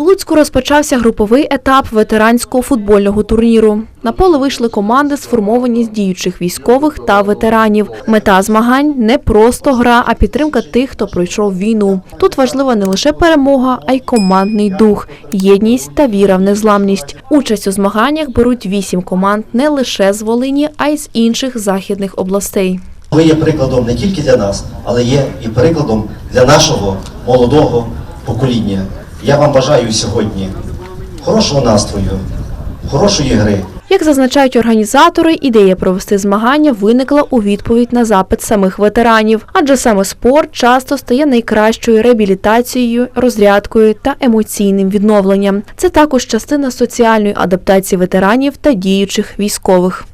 У Луцьку розпочався груповий етап ветеранського футбольного турніру. На поле вийшли команди, сформовані з діючих військових та ветеранів. Мета змагань не просто гра, а підтримка тих, хто пройшов війну. Тут важлива не лише перемога, а й командний дух, єдність та віра в незламність. Участь у змаганнях беруть вісім команд не лише з Волині, а й з інших західних областей. Ви є прикладом не тільки для нас, але є і прикладом для нашого молодого покоління. Я вам бажаю сьогодні хорошого настрою, хорошої гри. Як зазначають організатори, ідея провести змагання виникла у відповідь на запит самих ветеранів, адже саме спорт часто стає найкращою реабілітацією, розрядкою та емоційним відновленням. Це також частина соціальної адаптації ветеранів та діючих військових.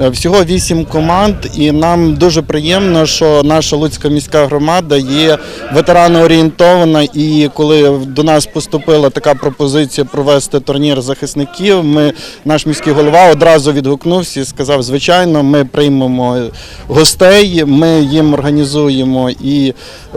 Е, Всього вісім команд, і нам дуже приємно, що наша Луцька міська громада є ветераноорієнтована. І коли до нас поступила така пропозиція провести турнір захисників, ми наш міський голова одразу відгукнувся і сказав: звичайно, ми приймемо гостей, ми їм організуємо і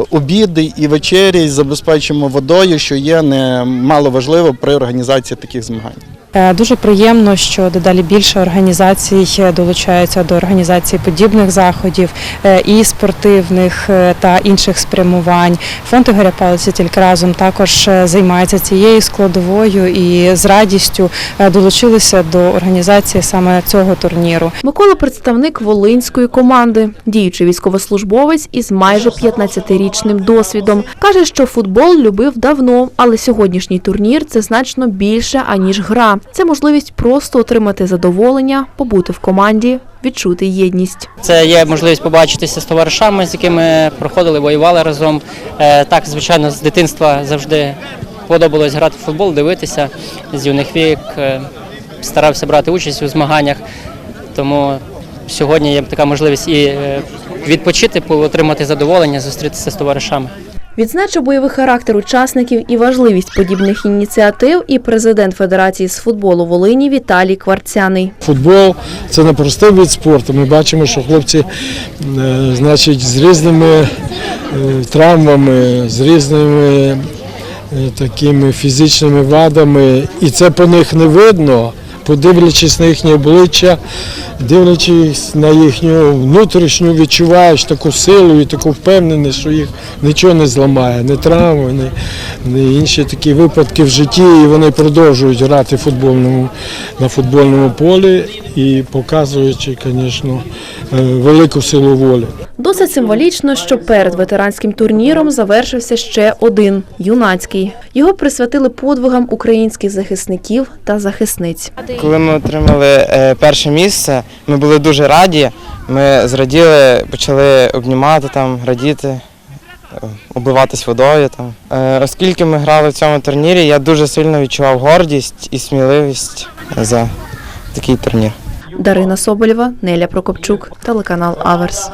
обіди, і вечері, і забезпечимо водою, що є немало важливо при організації таких змагань. Е, Дуже приємно, що дедалі більше організацій е, долучаються до організації подібних заходів е, і спортивних та інших спрямувань. Фонд Ігоря Палиця тільки разом також займається цією складовою і з радістю долучилися до організації саме цього турніру. Микола представник волинської команди, діючий військовослужбовець із майже 15-річним досвідом. Каже, що футбол любив давно, але сьогоднішній турнір це значно більше аніж гра. Це можливість просто отримати задоволення, побути в команді, відчути єдність. Це є можливість побачитися з товаришами, з якими проходили, воювали разом. Е, Так, звичайно, з дитинства завжди подобалось грати в футбол, дивитися з юних вік. е, Старався брати участь у змаганнях. Тому сьогодні є така можливість і е, відпочити, отримати задоволення, зустрітися з товаришами. Відзначив бойовий характер учасників і важливість подібних ініціатив і президент Федерації з футболу Волині Віталій Кварцяний. Футбол це не простий вид спорту. Ми бачимо, що хлопці е, значить, з різними е, травмами, з різними е, такими фізичними вадами, і це по них не видно. Подивлячись на їхнє обличчя, дивлячись на їхню внутрішню, відчуваєш таку силу і таку впевненість, що їх нічого не зламає, не травми, ні, ні інші такі випадки в житті, і вони продовжують грати футбольному, на футбольному полі і показуючи, звісно, е, велику силу волі. Досить символічно, що перед ветеранським турніром завершився ще один юнацький. Його присвятили подвигам українських захисників та захисниць. Коли ми отримали е, перше місце, ми були дуже раді. Ми зраділи, почали обнімати там, радіти, е, обливатись водою. Там. Е, Оскільки ми грали в цьому турнірі, я дуже сильно відчував гордість і сміливість за такий турнір. Дарина Соболєва, Неля Прокопчук, телеканал Аверс.